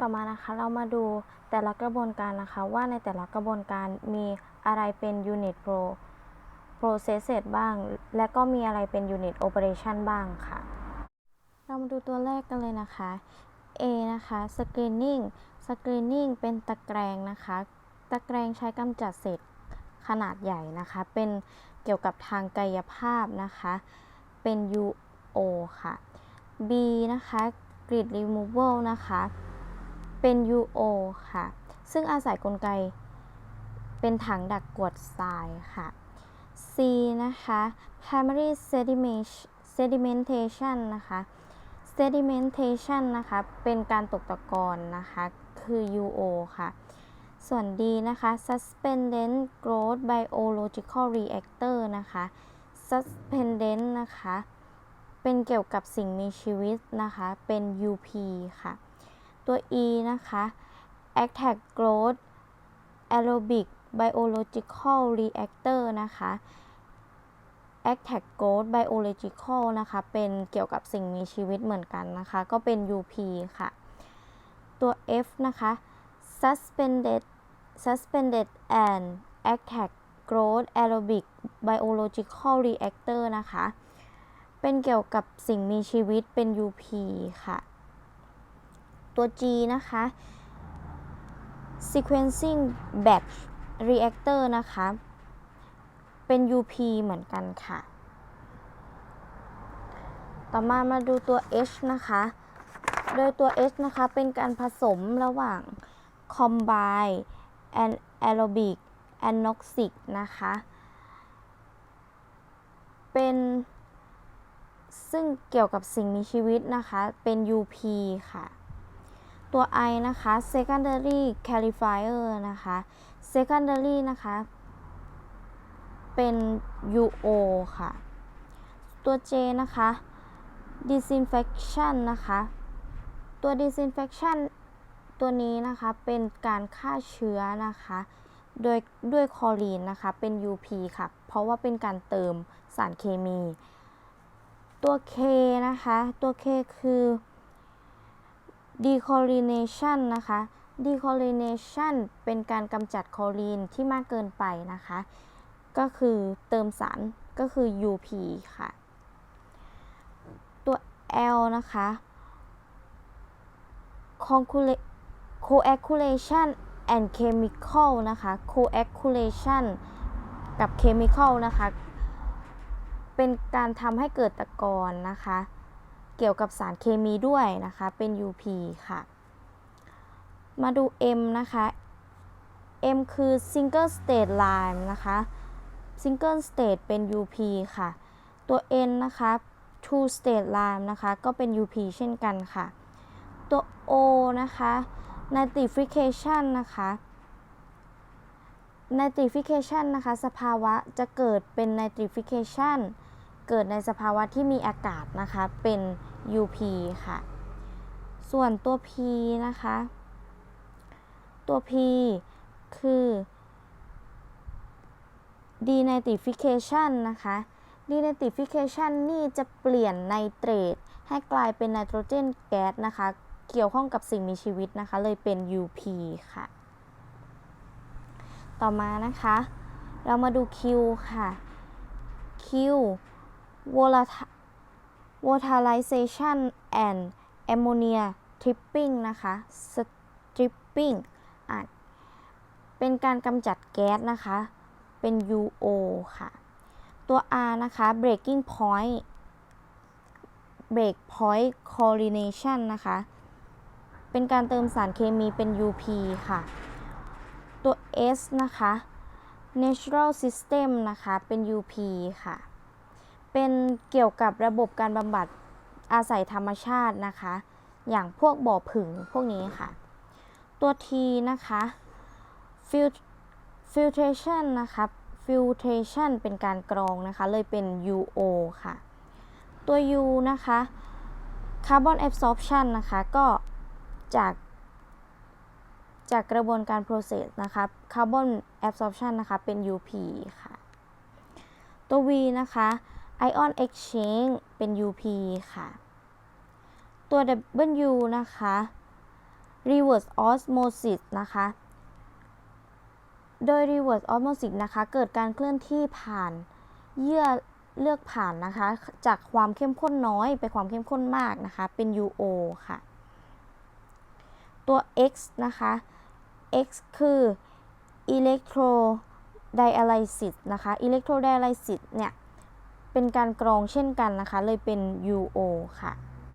ต่อมานะคะเรามาดูแต่ละกระบวนการนะคะ ว่าในแต่ละกระบวนการมีอะไรเป็น unit pro processes บ้าง และก็มีอะไรเป็น unit operation บ้างค่ะ เรามาดูตัวแรกกันเลยนะคะ A นะคะ screening screening เป็นตะแกรงนะคะ ตะแกรงใช้กำจัดเศษขนาดใหญ่นะคะ เป็นเกี่ยวกับทางกายภาพนะคะ เป็น UO ค่ะ B นะคะ grid removal นะคะ เป็น UO ค่ะ ซึ่งอาศัยกลไก เป็นถังดักกวดทรายค่ะ C นะคะ primary sediment- sedimentation นะคะ sedimentation นะคะ เป็นการตกตะกอนนะคะ คือ UO ค่ะ ส่วน D นะคะ suspended growth biological reactor นะคะ suspended นะคะ เป็นเกี่ยวกับสิ่งมีชีวิตนะคะ เป็น UP ค่ะ ตัว E นะคะ attack growth aerobic biological reactor นะคะ attack growth biological นะคะ เป็นเกี่ยวกับสิ่งมีชีวิตเหมือนกันนะคะ ก็เป็น UP ค่ะ ตัว F นะคะ suspended suspended and attack growth aerobic biological reactor นะคะ เป็นเกี่ยวกับสิ่งมีชีวิตเป็น UP ค่ะ ตัว G นะคะ sequencing batch reactor นะคะ เป็น UP เหมือนกันค่ะ ต่อมามาดูตัว H นะคะ โดยตัว H นะคะ เป็นการผสมระหว่าง combine and aerobic anoxic นะคะ เป็นซึ่งเกี่ยวกับสิ่งมีชีวิตนะคะ เป็น UP ค่ะ ตัว I นะคะ secondary clarifier นะคะ secondary นะคะ เป็น UO ค่ะ ตัว J นะคะ disinfection นะคะ ตัว disinfection ตัวนี้นะคะเป็นการฆ่าเชื้อนะคะ โดยด้วยคลอรีนนะคะ เป็น UP ค่ะ เพราะว่าเป็นการเติมสารเคมี ตัว K นะคะ ตัว K คือ decholination นะคะ decholination เป็นการกำจัดคอรีนที่มากเกินไปนะคะ ก็คือเติมสารก็คือ UP ค่ะ ตัว L นะคะ coagulation and chemical นะคะ coagulation กับ chemical นะคะ เป็นการทำให้เกิดตะกอนนะคะ เกี่ยวกับสารเคมีด้วยนะคะ เป็น UP ค่ะ มาดู M นะคะ M คือ single state lime นะคะ single state เป็น UP ค่ะ ตัว N นะคะ two state lime นะคะ ก็เป็น UP เช่นกันค่ะ ตัว O นะคะ nitrification นะคะ nitrification นะคะ สภาวะจะเกิดเป็น nitrification เกิดในสภาวะที่มีอากาศนะคะเป็น UP ค่ะ ส่วนตัว P นะคะ ตัว P คือ denitrification นะคะ denitrification นี่จะเปลี่ยนไนเตรตให้กลายเป็นไนโตรเจนแก๊สนะคะ เกี่ยวข้องกับสิ่งมีชีวิตนะคะ เลยเป็น UP ค่ะ ต่อมานะคะ เรามาดู Q ค่ะ Q volatilization and ammonia tripping นะคะ stripping อะเป็นการกำจัดแก๊สนะคะ เป็น UO ค่ะ ตัว R นะคะ breaking point break point chlorination นะคะ เป็นการเติมสารเคมีเป็น UP ค่ะ ตัว S นะคะ natural system นะคะ เป็น UP ค่ะ เป็นเกี่ยวกับระบบการบำบัดอาศัยธรรมชาตินะคะ อย่างพวกบ่อผึ่งพวกนี้ค่ะ ตัว T นะคะ filtration นะคะ filtration เป็นการกรองนะคะ เลยเป็น UO ค่ะ ตัว U นะคะ carbon absorption นะคะ ก็จาก จากกระบวนการ process นะคะ carbon absorption นะคะ เป็น UP ค่ะ ตัว V นะคะ ion exchange เป็น UP ค่ะ ตัว W นะคะ reverse osmosis นะคะ โดย reverse osmosis นะคะ เกิดการเคลื่อนที่ผ่านเยื่อเลือกผ่านนะคะ จากความเข้มข้นน้อยไปความเข้มข้นมากนะคะ เป็น UO ค่ะ ตัว X นะคะ X คือ electrodialysis นะคะ electrodialysis เนี่ย เป็นการกรองเช่นกันนะคะ เลยเป็น UO ค่ะ